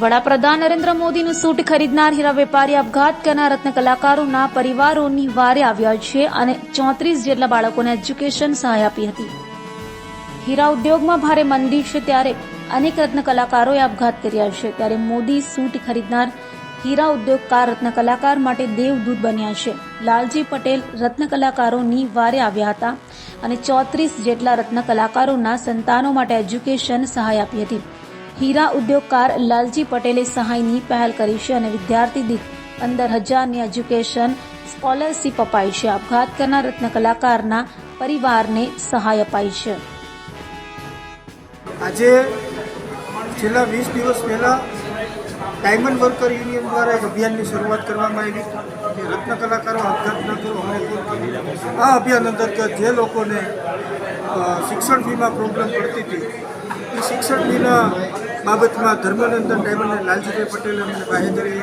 વડાપ્રધાન નરેન્દ્ર મોદીનું સૂટ ખરીદનાર હીરા વેપારી આપઘાત કરનાર રત્ન કલાકારોના પરિવારોની વારે આવ્યા છે અને ચોત્રીસ જેટલા બાળકોને એજ્યુકેશન સહાય આપી હતી. હીરા ઉદ્યોગમાં ભારે મંદી છે ત્યારે અનેક રત્ન કલાકારોએ આપઘાત કર્યા છે. ત્યારે મોદી સૂટ ખરીદનાર હીરા ઉદ્યોગકાર, રત્ન કલાકાર માટે દેવદૂત બન્યા છે. લાલજી પટેલ રત્ન કલાકારોની વારે આવ્યા હતા અને ચોત્રીસ જેટલા રત્ન કલાકારોના સંતાનો માટે એજ્યુકેશન સહાય આપી હતી. હીરા ઉદ્યોગકાર લાલજી પટેલે સહાયની પહેલ કરી છે અને વિદ્યાર્થી દીઠ પંદર હજારની એજ્યુકેશન સ્કોલરશીપ અપાઈ છે આપઘાત કરનાર રત્ન કલાકારના પરિવારને સહાય અપાઈ છે આજે છેલ્લા વીસ દિવસ પહેલાં ડાયમંડ વર્કર યુનિયન દ્વારા એક અભિયાનની શરૂઆત કરવામાં આવી કે રત્ન કલાકારો આપઘાત ન કરો અમને ફોન કરો આ અભિયાન અંતર્ગત જે લોકોને અ, શિક્ષણ ફીમાં પ્રોબ્લેમ પડતી હતી એ શિક્ષણ ફીના બાબતમાં ધર્મનંદન ડાયમંડ અને લાલજીભાઈ પટેલ અને બાહેધરી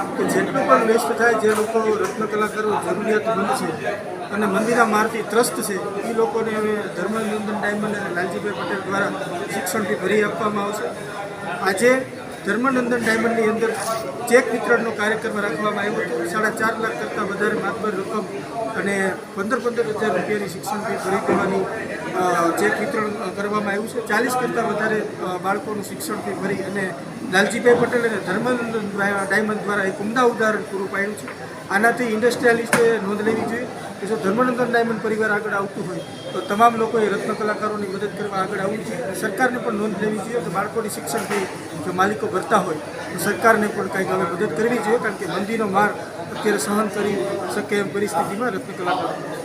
આપી કે જેટલું પણ વેસ્ટ થાય જે લોકો રત્ન કલાકારો જરૂરિયાતમંદ છે અને મંદિરના મારથી ત્રસ્ત છે, એ લોકોને હવે ધર્મનંદન ડાયમંડ અને લાલજીભાઈ પટેલ દ્વારા શિક્ષણથી ભરી આપવામાં આવશે. આજે ધર્મનંદન ડાયમંડની અંદર ચેક વિતરણનો કાર્યક્રમ રાખવામાં આવ્યો હતો. સાડા ચાર લાખ કરતાં વધારે માતબર રકમ અને પંદર પંદર હજાર રૂપિયાની શિક્ષણ ફી ભરી દેવાની ચેક વિતરણ કરવામાં આવ્યું છે. ચાલીસ કરતાં વધારે બાળકોનું શિક્ષણ ફી ભરી અને લાલજીભાઈ પટેલ અને ધર્મનંદન ડાયમંડ દ્વારા એક ઉમદા ઉદાહરણ પૂરું પાડ્યું છે. આનાથી ઇન્ડસ્ટ્રીયાલિસ્ટે નોંધ લેવી જોઈએ. કે જો ધર્મનંદન ડાયમંડ પરિવાર આગળ આવતું હોય, તો તમામ લોકોએ રત્ન કલાકારોની મદદ કરવા આગળ આવવું જોઈએ. સરકારને પણ નોંધ લેવી જોઈએ કે બાળકોની શિક્ષણ ફી જો માલિકો ભરતા હોય, તો સરકારને પણ કંઈક હવે મદદ કરવી જોઈએ, કારણ કે મંદીનો માર અત્યારે સહન કરી શકે એમ પરિસ્થિતિમાં રત્ન કલાકારો.